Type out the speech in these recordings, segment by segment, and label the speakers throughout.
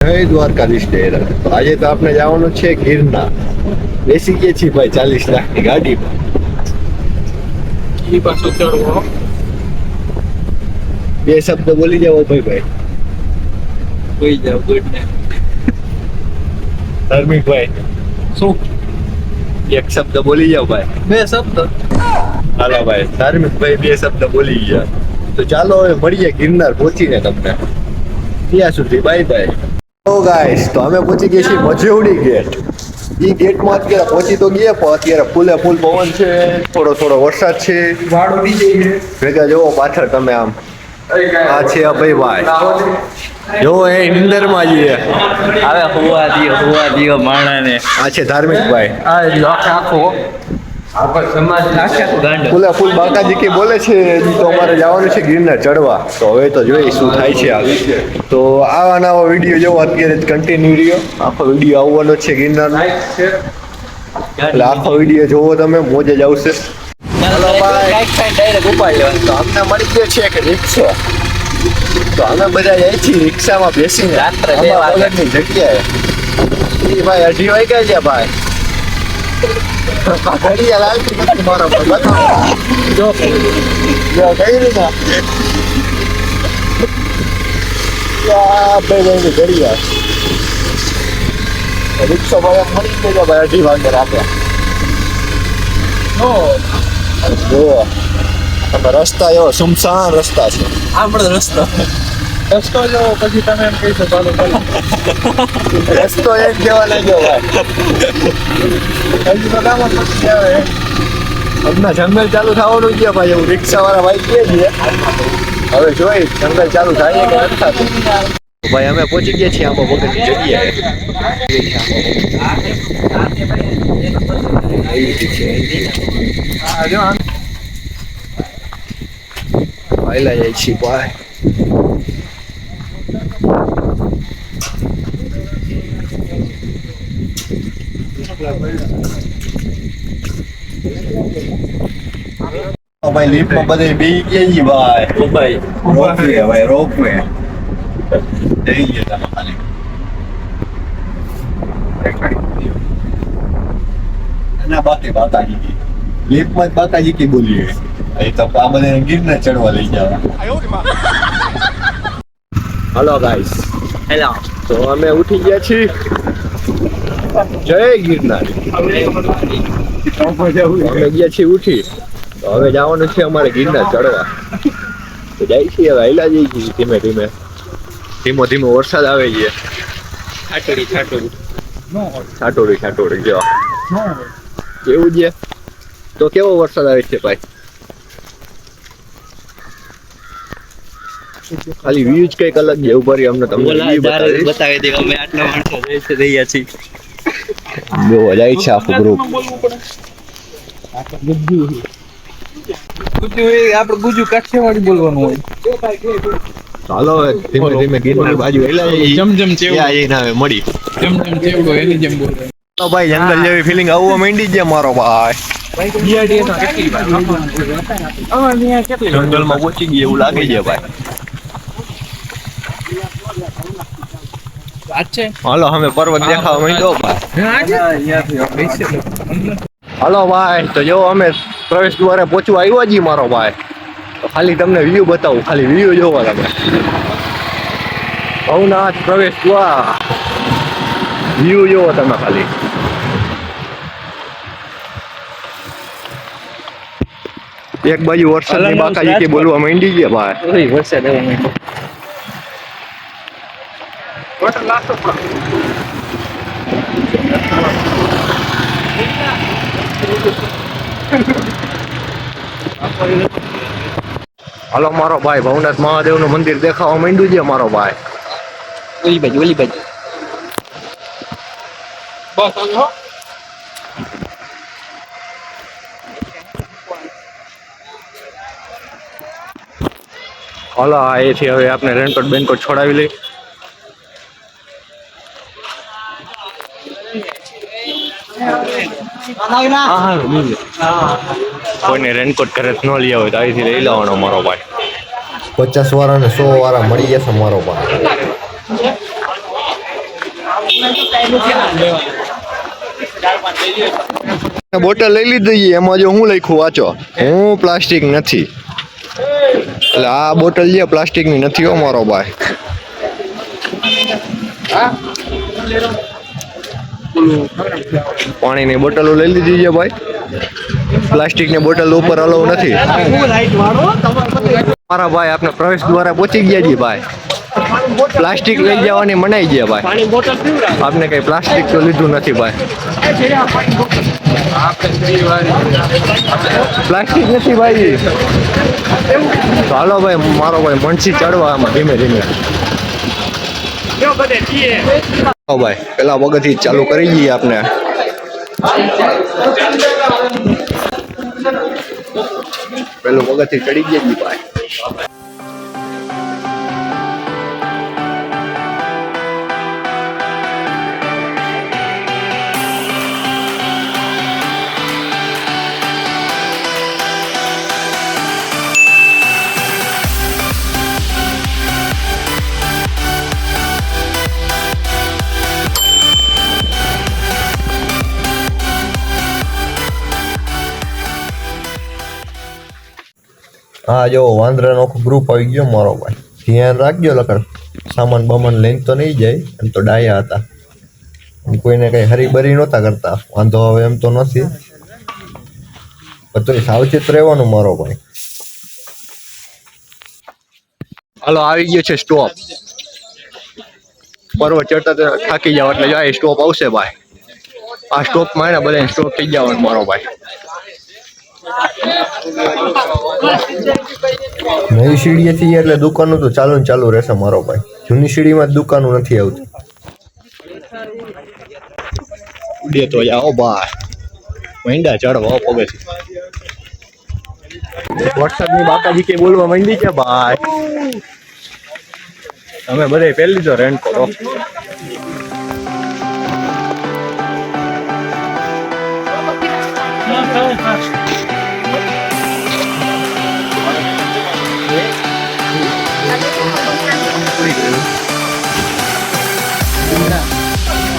Speaker 1: જય દ્વારકાધીશ ડેરા તો આજે તો આપણે જવાનું છે ગીરના બેસી ગયા છીએ ભાઈ ચાલીસ લાખની ગાડીમાં. બે શબ્દ બોલી જાવ ભાઈ ભાઈ.
Speaker 2: કોઈ જાવ ગુડ ને
Speaker 1: ધાર્મિક ભાઈ
Speaker 2: શું?
Speaker 1: એક શબ્દ બોલી જાવ ભાઈ.
Speaker 2: બે શબ્દ?
Speaker 1: હાલો ભાઈ ધાર્મિક ભાઈ બે શબ્દ બોલી ગયા. તો ચાલો હવે મળીએ ગિરનાર પહોંચીને તમને. ત્યાં સુધી બાય બાય ગાઈસ તો અમે પહોંચી ગયા છીએ મજેવડી ગેટ. એ ગેટમાં અત્યારે પહોંચી તો ગયા પણ અત્યારે ફૂલે ફૂલ પવન છે થોડો થોડો વરસાદ છે. ભેગા જોવો પાછળ તમે આમ. આ છે અભય ભાઈ જોવો એ નિંદરમાં જઈએ
Speaker 3: હવે હોવા દિયો હોવા દિયો માણાને.
Speaker 1: આ છે ધાર્મિક ભાઈ.
Speaker 2: આ જો આખે.
Speaker 3: ગાંડો.
Speaker 1: ફૂલે બાકાજી કે બોલે છે તો અમારે જવાનું છે ગિરનાર ચડવા. તો હવે તો જોઈએ શું થાય છે આગળ તો આવા નવા વીડિયો જોવો અત્યારે જ કન્ટિન્યુ રહ્યો. આખો વીડિયો આવવાનો છે ગિરનારનો.
Speaker 2: લાઈક
Speaker 1: એટલે આખો વીડિયો જોવો તમે મોજે જ આવશે. તો અમને મળી ગયો છે કે રિક્ષા? તો અમે બધા જઈએ છીએ રિક્ષામાં બેસીને
Speaker 3: રાત્રે
Speaker 1: જગ્યાએ. એ ભાઈ અઢી વાગ્યા છે ભાઈ. ઘડિયાળ આવતી નથી મારા પર જો જો આ ઘડિયાળ ભાઈ મળી ગયો ભાઈ અઢી વાગે રાખ્યા તમે રસ્તા એવો સુમસાન રસ્તા છે.
Speaker 3: આપણો રસ્તો
Speaker 2: રસ્તો જો પછી તમે એમ કહી શકો ચાલો ચાલો
Speaker 1: રસ્તો એક જેવા લાગ્યો ભાઈ
Speaker 2: હજી તો કામ જ નથી આવે
Speaker 1: હમણાં જંગલ ચાલુ થવાનું છે ભાઈ એવું રિક્ષા વાળા ભાઈ કહે છે હવે જોઈ જંગલ ચાલુ થાય કે નથી થતું ભાઈ અમે પહોંચી ગયા છીએ આંબા વગરની જગ્યાએ
Speaker 2: આ જો આમ
Speaker 1: આયલા જાય છીએ ભાઈ ભાઈ લીફ્ટમાં બધે બી ગયા છીએ ભાઈ.
Speaker 3: ભાઈ.
Speaker 1: રોપવે ભાઈ રોપવે જઈ ગયા ખાલી. ના બાકી બાકાજી કી. લીફ્ટમાં જ બાકાજી કી બોલીએ. એ તો આ બધા ગીરને ચડવા લઈ જવા હલો ગાઈસ
Speaker 3: હેલો.
Speaker 1: તો અમે ઉઠી ગયા છીએ. જય ગિરનાર. અમે ગયા છીએ ઉઠી. તો હવે જવાનું છે અમારે ગિરનાર ચડવા. તો જાય છીએ હવે હાલ્યા જઈએ છીએ ધીમે ધીમે. ધીમો ધીમો વરસાદ આવે છે.
Speaker 3: છાટોડી છાટોડી.
Speaker 1: છાટોડી છાટોડી જો. કેવું છે. તો કેવો વરસાદ આવે છે ભાઈ? ખાલી વ્યૂ જ કંઈક અલગ છે. ઊભા રહી અમને તમને.
Speaker 3: બતાવી દે અમે આટલા માણસો રહ્યા છીએ.
Speaker 1: જાય છે આખું ગ્રુપ
Speaker 2: ગુજ્જુ ગુજ્જુ એ આપણે ગુજ્જુ કાઠિયાવાડી બોલવાનું હોય
Speaker 1: ચાલો ધીમે ધીમે ગિરનાર બાજુ હેલા જઈએ.
Speaker 2: જમ જમ ચેવડો.
Speaker 1: ત્યાં જઈને મળી
Speaker 2: જેમ જેમ ચેવડો એની જેમ બોલવાનું
Speaker 1: તો ભાઈ જંગલ જેવી ફિલિંગ આવવા માંડી છે મારો ભાઈ જંગલમાં પહોંચી ગયા એવું લાગે છે ભાઈ
Speaker 2: વાત છે?
Speaker 1: હાલો અમે પર્વત દેખાવા માંડ્યો. ભાઈ હાલો ભાઈ તો જો અમે પ્રવેશ દ્વારે પહોંચવા આવ્યા છીએ મારો ભાઈ. તો ખાલી તમને વ્યૂ બતાવું ખાલી વ્યૂ જોવો તમે. ભવનાથ પ્રવેશ દ્વાર. વ્યૂ જોવો તમે ખાલી. એક બાજુ વરસાદની બાકાજી કે બોલવા માંડી ગયા ભાઈ?
Speaker 3: વરસાદ
Speaker 1: હાલો મારો ભાઈ ભવનાથ મહાદેવનું મંદિર દેખાવા માંડ્યું છે મારો ભાઈ.
Speaker 3: ઓલી બાજુ ઓલી બાજુ
Speaker 2: બસ હવે હો.
Speaker 1: હાલો આ એથી હવે આપણે રેનકોટ બેનકોટ છોડાવી લઈ કોઈને રેનકોટ કરે ન લઈ હોય તો અહીંથી લઈ લેવાનો મારો ભાઈ. પચાસ વાળા ને સો વાળા મળી જશે મારો ભાઈ. બોટલ લઈ લીધી એમાં જો હું લખ્યું વાંચો? હું પ્લાસ્ટિક નથી. એટલે આ બોટલ છે પ્લાસ્ટિકની નથી હો મારો ભાઈ. પાણીની બોટલો લઈ લીધી છે ભાઈ. પ્લાસ્ટિકની બોટલ ઉપર અલાઉ નથી. મારા ભાઈ આપણે પ્રવેશ દ્વારા પહોંચી ગયા છીએ ભાઈ. પ્લાસ્ટિક લઈ જવાની મનાઈ ગયા ભાઈ. આપને કઈ પ્લાસ્ટિક તો લીધું નથી ભાઈ. પ્લાસ્ટિક નથી ભાઈ. હાલો ભાઈ, મારો ભાઈ મણસી ચડવા આમાં ધીમે ધીમે. ભાઈ પેલા પગથી ચાલુ કરી દઈએ આપણે પેલું પગથી ચડી ગયા ભાઈ. હા, જો, વાંદરાનો નો ગ્રુપ આવી ગયો મારો ભાઈ. ધ્યાન રાખજો લકડ સામાન બામાન લઈને તો નહીં જાય, એમ તો ડાયા હતા. કોઈને કઈ હરીબરી નહોતા કરતા. વાંધો હવે એમ તો નથી. બધું સાવચેત રહેવાનું મારો ભાઈ. હાલો, આવી ગયો છે સ્ટોપ પર્વત ચડતા થાકી જાવ એટલે જાય સ્ટોપ આવશે ભાઈ. આ સ્ટોપમાં એને બધા સ્ટોપ થઈ જવાનું મારો ભાઈ. નવી સીડીએ થી એટલે દુકાનો તો ચાલુ ને ચાલુ રહેશે મારો ભાઈ. જૂની સીડીમાં દુકાનો નથી આવતી. ઉડે તો જાઓ ભાઈ. મહિંડા ચડવા પગે છે ની બાકાજી કે બોલવા માંડી છે ભાઈ? તમે બધે પહેલી જો રેન્ટ કરો.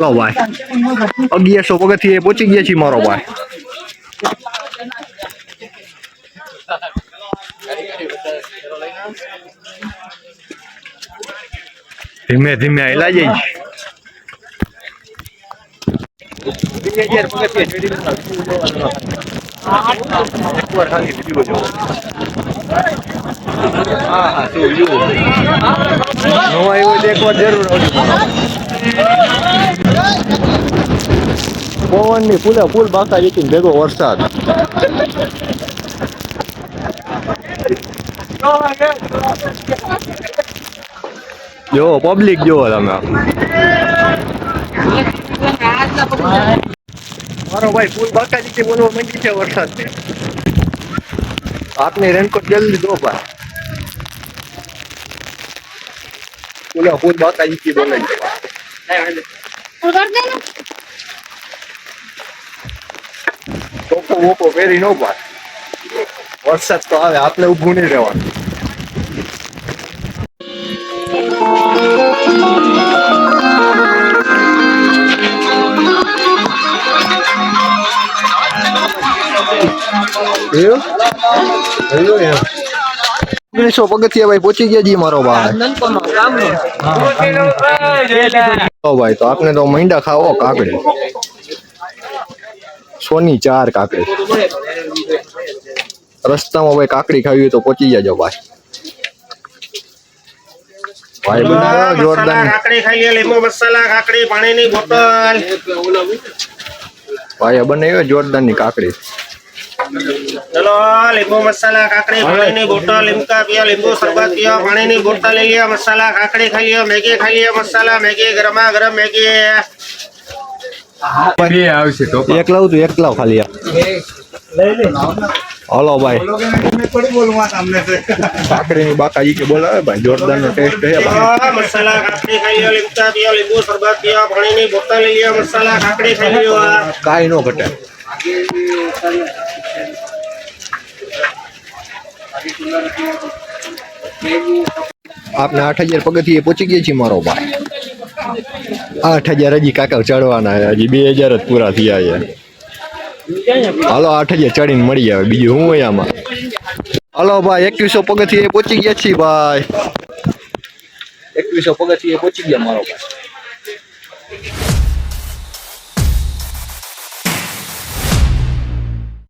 Speaker 1: લો ભાઈ. અગિયારસો પગથિયે પહોંચી ગયા છીએ મારો ભાઈ. ધીમે ધીમે વીડિયો જોવો. હા હા શું જુઓ નો આવ્યો એક વાર જરૂર આવજો. પવનની ફૂલે ફૂલ બાકા જેથી ભેગો વરસાદ જો પબ્લિક જુઓ તમે મારો ભાઈ ફૂલ બાકા જીતી બોલવા માંડી છે વરસાદ ને આપની રેનકોટ જલ્દી દો ભાઈ ફૂલે ફૂલ બાકા જીતી બોલે છે ટોપો બોપો પહેરી નો ભાઈ વરસાદ તો આવે આપણે ઊભું નહીં રહેવાનું. ઓગણીસો પગથિયા ભાઈ પહોંચી ગયા જી મારો ભાઈ. તો ભાઈ તો આપને તો મંડા ખાવો કાકડી સોની ચાર કાકડી. રસ્તામાં ભાઈ કાકડી ખાવી હોય તો પહોંચી જજો ભાઈ ભાઈ બનાવ્યો જોરદાર.
Speaker 4: કાકડી ખાઈએ લીંબુ મસાલા કાકડી પાણીની બોટલ.
Speaker 1: ભાઈ બનાવ્યો જોરદારની કાકડી.
Speaker 4: ચલો લીંબુ મસાલા કાકડી પાણીની બોટલ લીમકા પીઓ લીંબુ શરબત પીઓ પાણીની બોટલ લઈ લ્યો મસાલા કાકડી ખાઈ લ્યો મેગી ખાઈ લ્યો મસાલા મેગી ગરમા ગરમ મેગી.
Speaker 2: બે આવશે ટોપા.
Speaker 1: એક લાવ તું એક લાવ ખાલી આ. હાલો ભાઈ.
Speaker 2: બાકા બાકાજી કે બોલાવે ભાઈ જોરદાર નો ટેસ્ટ છે
Speaker 4: મસાલા કાકડી ખાઈ લ્યો લીમકા પીઓ લીંબુ શરબત પીઓ પાણીની બોટલ લઈ લ્યો મસાલા કાકડી ખાઈ લ્યો
Speaker 2: કાંઈ નો ઘટે.
Speaker 1: આપને આઠ હજાર પગથિયે પહોંચી ગયા છીએ મારો ભાઈ. આઠ હજાર હજી કાકા ચડવાના હજી બે હજાર જ પૂરા થયા છે. હાલો, આઠ હજાર ચડીને મળી આવે. બીજું હું હોય આમાં? હાલો ભાઈ, એકવીસો પગથી પહોંચી ગયા છીએ ભાઈ. એકવીસો પગથી પહોંચી ગયા મારો ભાઈ.